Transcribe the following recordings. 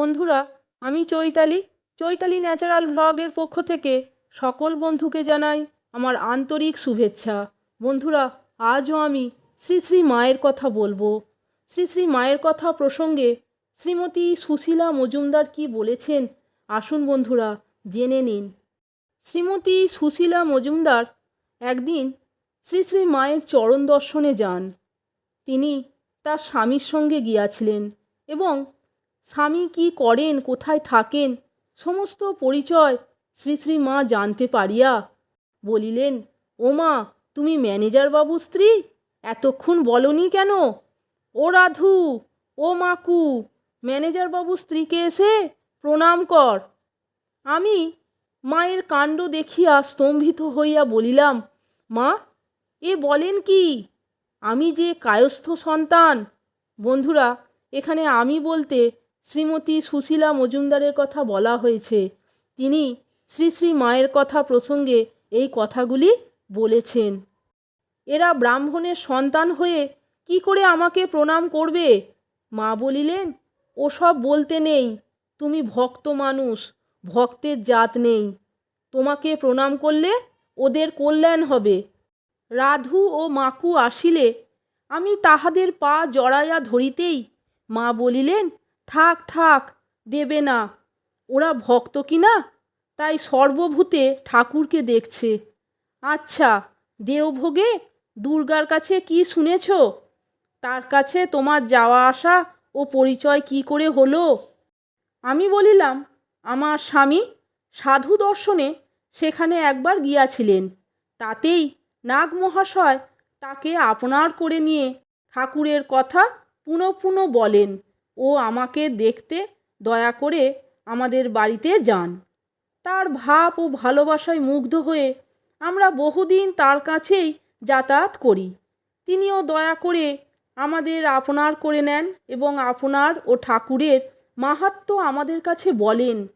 বন্ধুরা, আমি চৈতালি। চৈতালি ন্যাচারাল ভ্লগের পক্ষ থেকে সকল বন্ধুকে জানাই আমার আন্তরিক শুভেচ্ছা। বন্ধুরা, আজও আমি শ্রী শ্রী মায়ের কথা বলব। শ্রী শ্রী মায়ের কথা প্রসঙ্গে শ্রীমতী সুশীলা মজুমদার কি বলেছেন, আসুন বন্ধুরা, জেনে নিন। শ্রীমতী সুশীলা মজুমদার একদিন শ্রী শ্রী মায়ের চরণ দর্শনে যান। তিনি তার স্বামীর সঙ্গে গিয়াছিলেন এবং স্বামী কি করেন, কোথায় থাকেন? সমস্ত পরিচয় শ্রী শ্রী মা জানতে পারিয়া বলিলেন ও মা তুমি ম্যানেজার বাবু স্ত্রী? এতক্ষণ বলনি কেন? ও রাধু, ও মাকু, ম্যানেজার বাবু স্ত্রীকে এসে প্রণাম কর। আমি মায়ের কাণ্ড দেখিয়া স্তম্ভিত হইয়া বলিলাম, মা, এ বলেন কি? আমি যে কায়স্থ সন্তান। বন্ধুরা, এখানে আমি বলতে শ্রীমতী সুশীলা মজুমদারের কথা বলা হয়েছে। তিনি শ্রী শ্রী মায়ের কথা প্রসঙ্গে এই কথাগুলি বলেছেন। এরা ব্রাহ্মণের সন্তান হয়ে কি করে আমাকে প্রণাম করবে? মা বলিলেন, ওসব বলতে নেই। তুমি ভক্ত মানুষ, ভক্তের জাত নেই। তোমাকে প্রণাম করলে ওদের কল্যাণ হবে। রাধু ও মাকু আসিলে আমি তাহাদের পা জড়াইয়া ধরিতেই মা বলিলেন থাক থাক, দেবে না। ওরা ভক্ত কি না? তাই সর্বভূতে ঠাকুরকে দেখছে। আচ্ছা দেওভোগে, দুর্গার কাছে কি শুনেছ? তার কাছে তোমার যাওয়া আসা ও পরিচয় কি করে হলো? আমি বলিলাম, আমার স্বামী সাধু দর্শনে সেখানে একবার গিয়াছিলেন। তাতেই নাগ মহাশয় তাকে আপনার করে নিয়ে ঠাকুরের কথা পুনঃ পুনঃ বলেন। ও আমাকে দেখতে দয়া করে আমাদের বাড়িতে যান। তার ভাব ও ভালোবাসায় মুগ্ধ হয়ে আমরা বহুদিন তার কাছেই যাতায়াত করি। তিনিও দয়া করে আমাদের আপনার করে নেন এবং আপনার ও ঠাকুরের মাহাত্ম্য আমাদের কাছে বলেন।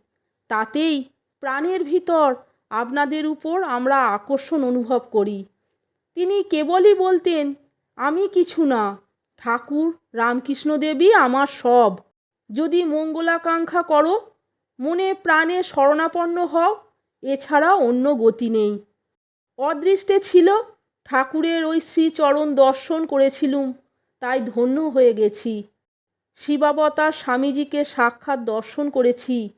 তাতেই প্রাণের ভিতর আপনাদের উপর আমরা আকর্ষণ অনুভব করি। তিনি কেবলই বলতেন, আমি কিছু না। ঠাকুর রামকৃষ্ণদেবী আমার সব। যদি মঙ্গলাকাঙ্ক্ষা করো, মনে প্রাণে শরণাপন্ন হও এছাড়া অন্য গতি নেই। অদৃষ্টে ছিল, ঠাকুরের ওই শ্রীচরণ দর্শন করেছিলুম, তাই ধন্য হয়ে গেছি। শিবাবতার স্বামীজিকে সাক্ষাৎ দর্শন করেছি,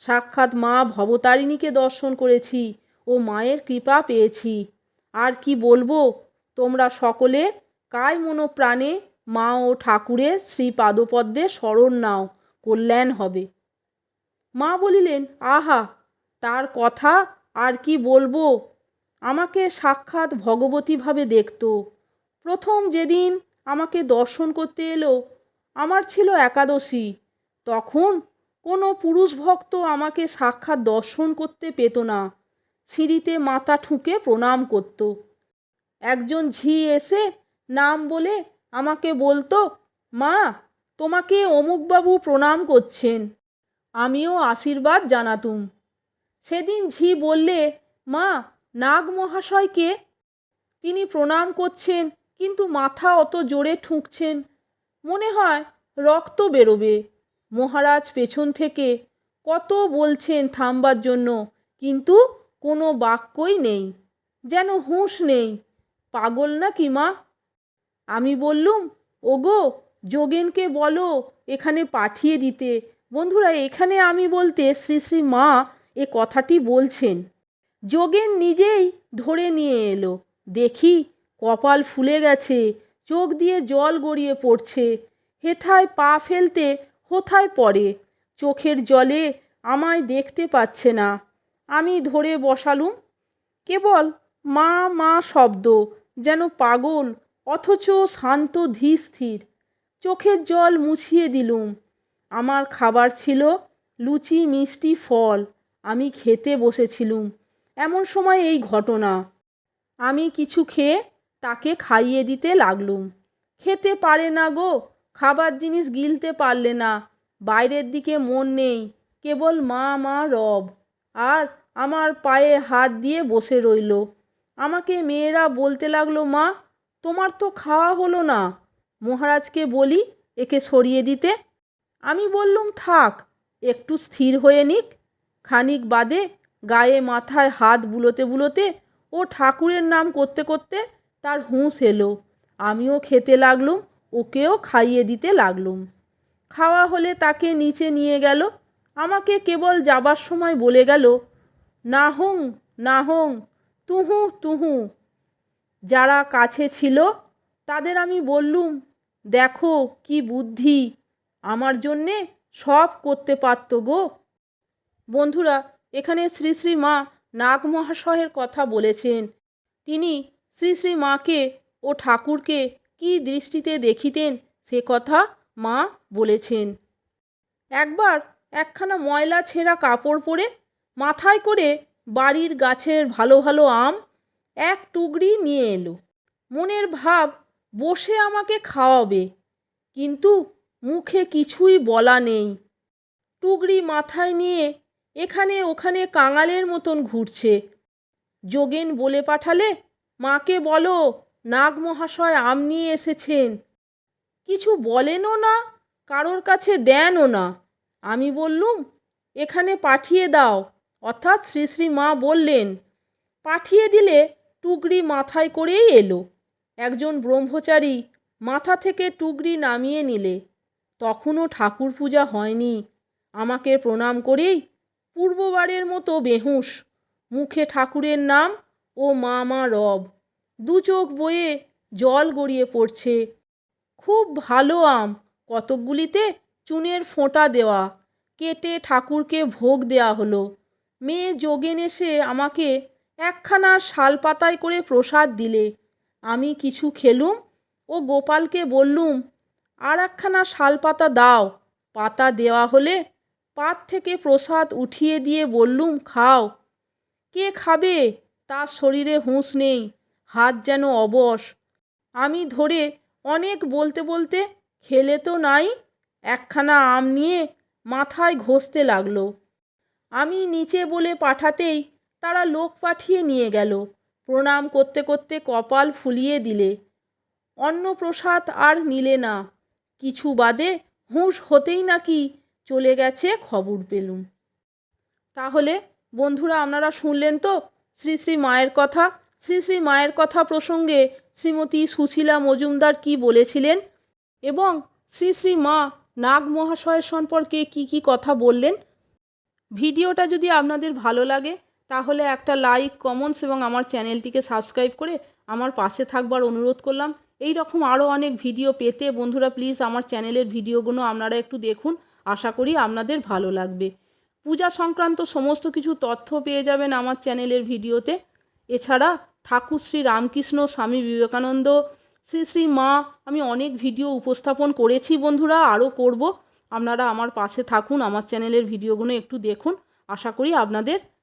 সাক্ষাৎ মা ভবতারিণীকে দর্শন করেছি ও মায়ের কৃপা পেয়েছি। আর কি বলব, তোমরা সকলে কায় মনোপ্রাণে মা ও ঠাকুরের শ্রীপাদপদ্মে শরণ নাও, কল্যাণ হবে। মা বলিলেন, আহা, তার কথা আর কি বলব? আমাকে সাক্ষাৎ ভগবতীভাবে দেখত। প্রথম যেদিন আমাকে দর্শন করতে এলো, আমার ছিল একাদশী। তখন কোনো পুরুষ ভক্ত আমাকে সাক্ষাৎ দর্শন করতে পেত না। সিঁড়িতে মাথা ঠুকে প্রণাম করত। একজন ঝি এসে নাম বলে আমাকে বলতো, মা, তোমাকে অমুকবাবু প্রণাম করছেন। আমিও আশীর্বাদ জানাতুম। সেদিন ঝি বললে, মা, নাগ মহাশয়কে তিনি প্রণাম করছেন, কিন্তু মাথা অত জোরে ঠুকছেন। মনে হয় রক্ত বেরোবে। মহারাজ পেছন থেকে কত বলছেন থামবার জন্য, কিন্তু কোনো বাক্যই নেই। যেন হুঁশ নেই। পাগল না কি মা? আমি বললুম, ওগো, যোগেনকে বলো এখানে পাঠিয়ে দিতে। বন্ধুরা, এখানে আমি বলতে শ্রী শ্রী মা এ কথাটি বলছেন। যোগেন নিজেই ধরে নিয়ে এলো। দেখি, কপাল ফুলে গেছে, চোখ দিয়ে জল গড়িয়ে পড়ছে। হেথায় পা ফেলতে হোথায় পড়ে। চোখের জলে আমায় দেখতে পাচ্ছে না। আমি ধরে বসালুম, কেবল মা মা শব্দ, যেন পাগল অথচ শান্ত ধীর চোখের জল মুছিয়ে দিলুম। আমার খাবার ছিল লুচি, মিষ্টি, ফল। আমি খেতে বসেছিলুম। এমন সময় এই ঘটনা। আমি কিছু খেয়ে তাকে খাইয়ে দিতে লাগলুম। খেতে পারে না গো, খাবার জিনিস গিলতে পারলে না। বাইরের দিকে মন নেই, কেবল মা মা, রব। আর আমার পায়ে হাত দিয়ে বসে রইল। আমাকে মেয়েরা বলতে লাগল, মা তোমার তো খাওয়া হলো না। মহারাজকে বলি একে সরিয়ে দিতে। আমি বললুম, থাক, একটু স্থির হয়ে নিক। খানিক বাদে গায়ে মাথায় হাত বুলোতে বুলোতে ও ঠাকুরের নাম করতে করতে তার হুঁশ এলো। আমিও খেতে লাগলুম, ওকেও খাইয়ে দিতে লাগলুম। খাওয়া হলে তাকে নিচে নিয়ে গেল। আমাকে কেবল যাবার সময় বলে গেল না হোং না হোং তুহু তুহু। যারা কাছে ছিল, তাদের আমি বললুম, দেখো কি বুদ্ধি, আমার জন্যে সব করতে পারত গো। বন্ধুরা, এখানে শ্রী শ্রী মা নাগ মহাশয়ের কথা বলেছেন। তিনি শ্রী শ্রী মাকে ও ঠাকুরকে কি দৃষ্টিতে দেখিতেন সে কথা মা বলেছেন। একবার একখানা ময়লা ছেঁড়া কাপড় পরে মাথায় করে বাড়ির গাছের ভালো ভালো আম এক টুকরি নিয়ে এলো। মনের ভাব বসে আমাকে খাওয়াবে, কিন্তু মুখে কিছুই বলা নেই। টুকরি মাথায় নিয়ে এখানে ওখানে কাঙালের মতন ঘুরছে। যোগেন বলে পাঠালে, মাকে বলো, নাগ মহাশয় আম নিয়ে এসেছেন। কিছু বলেনও না, কারোর কাছে দেনও না। আমি বললুম, এখানে পাঠিয়ে দাও। অর্থাৎ শ্রী শ্রী মা বললেন, পাঠিয়ে দিলে টুকরি মাথায় করেই এলো। একজন ব্রহ্মচারী মাথা থেকে টুকরি নামিয়ে নিলে। তখনও ঠাকুর পূজা হয়নি। আমাকে প্রণাম করেই পূর্ববারের মতো বেহুঁশ, মুখে ঠাকুরের নাম ও মা মা রব। দু চোখ বয়ে জল গড়িয়ে পড়ছে। খুব ভালো আম, কতকগুলিতে চুনের ফোঁটা দেওয়া। কেটে ঠাকুরকে ভোগ দেয়া হলো। মেয়ে যোগেন এসে আমাকে একখানা শাল পাতায় করে প্রসাদ দিলে। আমি কিছু খেলুম ও গোপালকে বললুম, আর একখানা শাল পাতা দাও। পাতা দেওয়া হলে পাত থেকে প্রসাদ উঠিয়ে দিয়ে বললুম, খাও। কে খাবে? তার শরীরে হুঁশ নেই, হাত যেন অবশ। আমি ধরে অনেক বলতে বলতে খেলে তো নাই, একখানা আম নিয়ে মাথায় ঘষতে লাগল। আমি নিচে বলে পাঠাতেই তারা লোক পাঠিয়ে নিয়ে গেল। প্রণাম করতে করতে কপাল ফুলিয়ে দিলে। অন্নপ্রসাদ আর নিলে না। কিছু বাদে হুঁশ হতেই নাকি চলে গেছে খবর পেলুম। তাহলে বন্ধুরা আপনারা শুনলেন তো শ্রী শ্রী মায়ের কথা। শ্রী শ্রী মায়ের কথা প্রসঙ্গে শ্রীমতী সুশীলা মজুমদার কি বলেছিলেন এবং শ্রী শ্রী মা নাগ মহাশয়ের সম্পর্কে কি কি কথা বললেন। ভিডিওটা যদি আপনাদের ভালো লাগে তাহলে একটা লাইক কমেন্টস এবং আমার চ্যানেলটিকে সাবস্ক্রাইব করে আমার পাশে থাকবার অনুরোধ করলাম। এই রকম আরও অনেক ভিডিও পেতে বন্ধুরা প্লিজ আমার চ্যানেলের ভিডিওগুলো আপনারা একটু দেখুন। আশা করি আপনাদের ভালো লাগবে। পূজা সংক্রান্ত সমস্ত কিছু তথ্য পেয়ে যাবেন আমার চ্যানেলের ভিডিওতে এছাড়া ঠাকুর শ্রী রামকৃষ্ণ, স্বামী বিবেকানন্দ, শ্রী শ্রী মা, আমি অনেক ভিডিও উপস্থাপন করেছি বন্ধুরা আরও করব। আপনারা আমার পাশে থাকুন, আমার চ্যানেলের ভিডিওগুলো একটু দেখুন। আশা করি আপনাদের